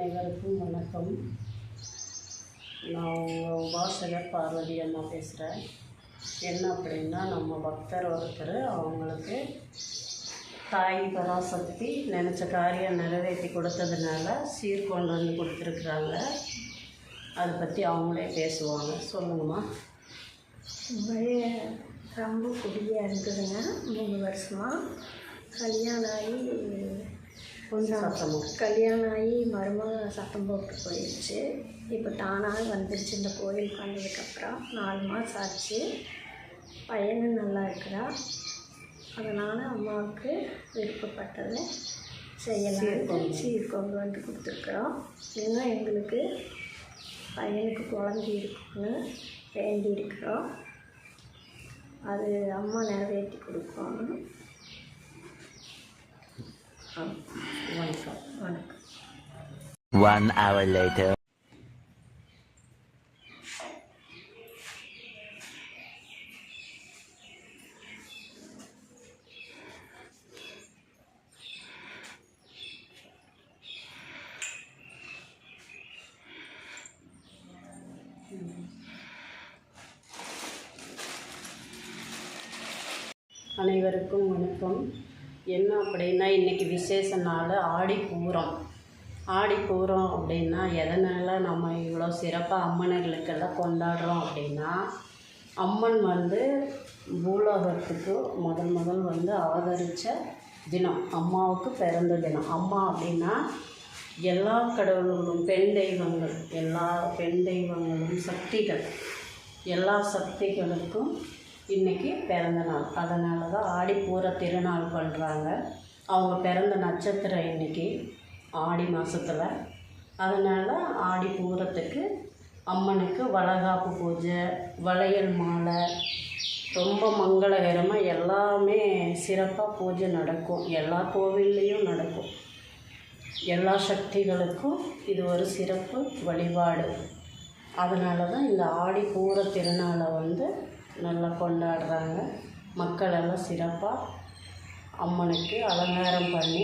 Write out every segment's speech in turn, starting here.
அனைவருக்கும் வணக்கம். நான் உங்கள் உபாசகர் பார்வதி அம்மா பேசுகிறேன் என்ன அப்படின்னா நம்ம பக்தர் ஒருத்தர் அவங்களுக்கு தாய் பராசக்தி நினச்ச காரியம் நிறைவேற்றி கொடுத்ததுனால சீர் கொண்டு வந்து கொடுத்துருக்குறாங்க. அதை பற்றி அவங்களே பேசுவாங்க. சொல்லுங்கம்மா. ரொம்ப குடியாக இருக்குதுங்க. மூணு வருஷமாக கல்யாணம் ஆகி கொஞ்சம் கல்யாணம் ஆகி மருமக சத்தம் போட்டு போயிடுச்சு. இப்போ தானாக வந்துருச்சு இந்த கோயிலுக்கு வந்ததுக்கப்புறம் நாலு மாதம் ஆச்சு. பையனும் நல்லா இருக்கிறா. அதனால் அம்மாவுக்கு விருப்பப்பட்டதை செய்யலாம் சீர் கொண்டு வந்து. கொடுத்துருக்குறோம். இன்னும் எங்களுக்கு பையனுக்கு குழந்தை இருக்குன்னு வேண்டி இருக்கிறோம் அது அம்மா நிறைவேற்றி கொடுக்கணும். வணக்கம் வணக்கம் One hour later. அனைவருக்கும் வணக்கம் என்ன அப்படின்னா இன்றைக்கி விசேஷ நாள் ஆடி பூரம். ஆடி பூரம் அப்படின்னா எதனால் நம்ம இவ்வளோ சிறப்பாக அம்மன்களுக்கெல்லாம் கொண்டாடுறோம் அப்படின்னா அம்மன் வந்து பூலோகத்துக்கு முதல் முதல் வந்து அவதரித்த தினம் அம்மாவுக்கு பிறந்த தினம். அம்மா அப்படின்னா எல்லா கடவுள்களும் பெண் தெய்வங்கள் எல்லா பெண் தெய்வங்களும் சக்திகள். எல்லா சக்திகளுக்கும் இன்றைக்கி பிறந்த நாள். அதனால தான் ஆடிப்பூர திருநாள் பண்ணுறாங்க அவங்க பிறந்த நட்சத்திரம் இன்னைக்கு ஆடி மாதத்தில் அதனால் ஆடி பூரத்துக்கு அம்மனுக்கு வளகாப்பு பூஜை வளையல் மாலை ரொம்ப மங்களகரமாக எல்லாமே சிறப்பாக பூஜை நடக்கும். எல்லா கோவில்லையும் நடக்கும். எல்லா சக்திகளுக்கும் இது ஒரு சிறப்பு வழிபாடு. அதனால தான் இந்த ஆடி பூர திருநாளை வந்து நல்லா கொண்டாடுறாங்க. மக்கள் எல்லாம் சிறப்பாக அம்மனுக்கு அலங்காரம் பண்ணி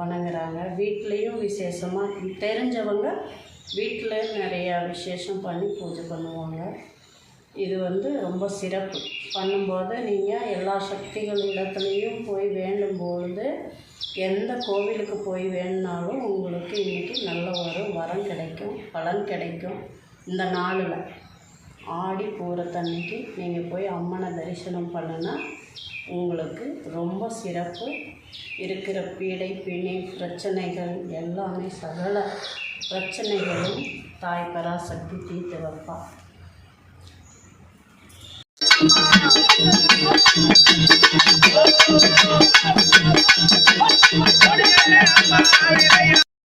வணங்குறாங்க. வீட்லேயும் விசேஷமாக தெரிஞ்சவங்க வீட்டில் நிறையா விசேஷம் பண்ணி பூஜை பண்ணுவாங்க. இது வந்து ரொம்ப சிறப்பு. பண்ணும்போது நீங்கள் எல்லா சக்திகள் இடத்துலையும் போய் வேண்டும் பொழுது எந்த கோவிலுக்கு போய் வேணுனாலும் உங்களுக்கு இன்றைக்கி நல்ல ஒரு வரம் கிடைக்கும் பலன் கிடைக்கும் இந்த நாளில். ஆடி பூரத்தன்னைக்கு நீங்கள் போய் அம்மனை தரிசனம் பண்ணுனா உங்களுக்கு ரொம்ப சிறப்பு. இருக்கிற பீடை பிணி பிரச்சனைகள் எல்லாமே சகல பிரச்சனைகளும் தாய் பராசக்தி தீர்த்து வைப்பா.